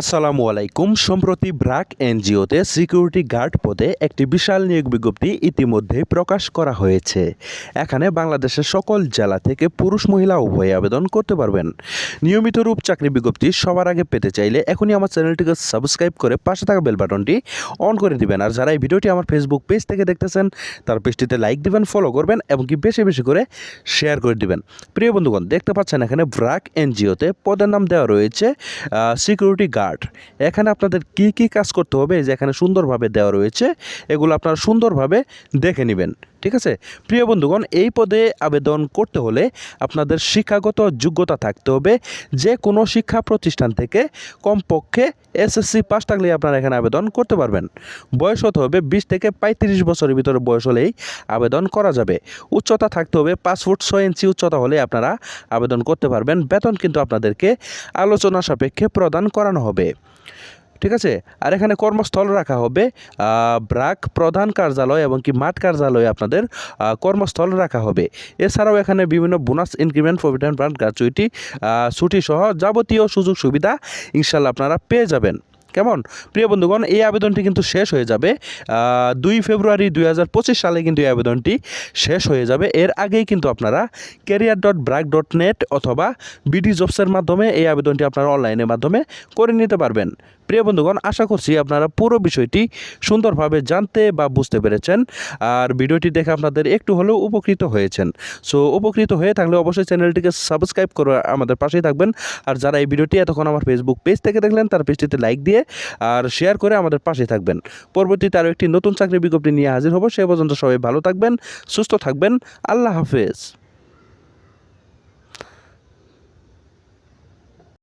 আসসালামু আলাইকুম। সম্প্রতি ব্রাক এনজিওতে সিকিউরিটি গার্ড পদে একটি বিশাল নিয়োগ বিজ্ঞপ্তি ইতিমধ্যেই প্রকাশ করা হয়েছে। এখানে বাংলাদেশের সকল জেলা থেকে পুরুষ, মহিলা উভয়ে আবেদন করতে পারবেন। নিয়মিত রূপ চাকরি বিজ্ঞপ্তি সবার আগে পেতে চাইলে এখনই আমার চ্যানেলটিকে সাবস্ক্রাইব করে পাশে থাকা বেল বাটনটি অন করে দিবেন। আর যারা এই ভিডিওটি আমার ফেসবুক পেজ থেকে দেখতেছেন, তার পেজটিতে লাইক দিবেন ফলো করবেন এবং কি বেশি বেশি করে শেয়ার করে দিবেন। প্রিয় বন্ধুগণ, দেখতে পাচ্ছেন এখানে ব্রাক এনজিওতে পদের নাম দেওয়া রয়েছে সিকিউরিটি গার্ড এখানে আপনাদের কি কি কাজ করতে হবে? যে এখানে সুন্দরভাবে দেওয়া রয়েছে। এগুলো আপনারা সুন্দরভাবে দেখে নেবেন। ঠিক আছে? প্রিয় বন্ধুগণ, এই পদে আবেদন করতে হলে আপনাদের শিক্ষাগত যোগ্যতা থাকতে হবে। যে কোনো শিক্ষা প্রতিষ্ঠান থেকে কমপক্ষে এসএসসি পাস থাকলে আপনারা এখানে আবেদন করতে পারবেন। বয়স হতে হবে বিশ থেকে পঁয়ত্রিশ বছরের ভিতরে বয়স হলেই আবেদন করা যাবে। উচ্চতা থাকতে হবে পাঁচ ফুট ছয় ইঞ্চি উচ্চতা হলে আপনারা আবেদন করতে পারবেন। বেতন কিন্তু আপনাদেরকে আলোচনা সাপেক্ষে প্রদান করানো হবে। ঠিক আছে? আর এখানে কর্মস্থল রাখা হবে। ব্রাক প্রধান কার্যালয় এবং কি মাঠ কার্যালয়ে আপনাদের কর্মস্থল রাখা হবে। এছাড়াও এখানে বিভিন্ন bonus increment, provident fund gratuity ছুটি সহ যাবতীয় সুযোগ সুবিধা ইনশাল্লাহ আপনারা পেয়ে যাবেন। কেমন? প্রিয় বন্ধুগণ, এই আবেদনটি কিন্তু শেষ হয়ে যাবে। দুই ফেব্রুয়ারি দুই হাজার পঁচিশ সালে কিন্তু এই আবেদনটি শেষ হয়ে যাবে। এর আগেই কিন্তু আপনারা career dot BRAC dot net অথবা বিডি জবসের মাধ্যমে এই আবেদনটি আপনারা অনলাইনের মাধ্যমে করে নিতে পারবেন। প্রিয় বন্ধুগণ, আশা করছি আপনারা পুরো বিষয়টি সুন্দরভাবে জানতে বা বুঝতে পেরেছেন। আর ভিডিওটি দেখে আপনাদের একটু হলেও উপকৃত হয়েছেন। সো, উপকৃত হয়ে থাকলে অবশ্যই চ্যানেলটিকে সাবস্ক্রাইব করে আমাদের পাশেই থাকবেন। আর যারা এই ভিডিওটি এতক্ষণ আমার ফেসবুক পেজ থেকে দেখলেন, তার পেজটিতে লাইক দিয়ে আর শেয়ার করে আমাদের পাশেই থাকবেন। পরবর্তীতে আরও একটি নতুন চাকরি বিজ্ঞপ্তি নিয়ে হাজির হব, সে পর্যন্ত সবাই ভালো থাকবেন, সুস্থ থাকবেন। আল্লাহ হাফেজ।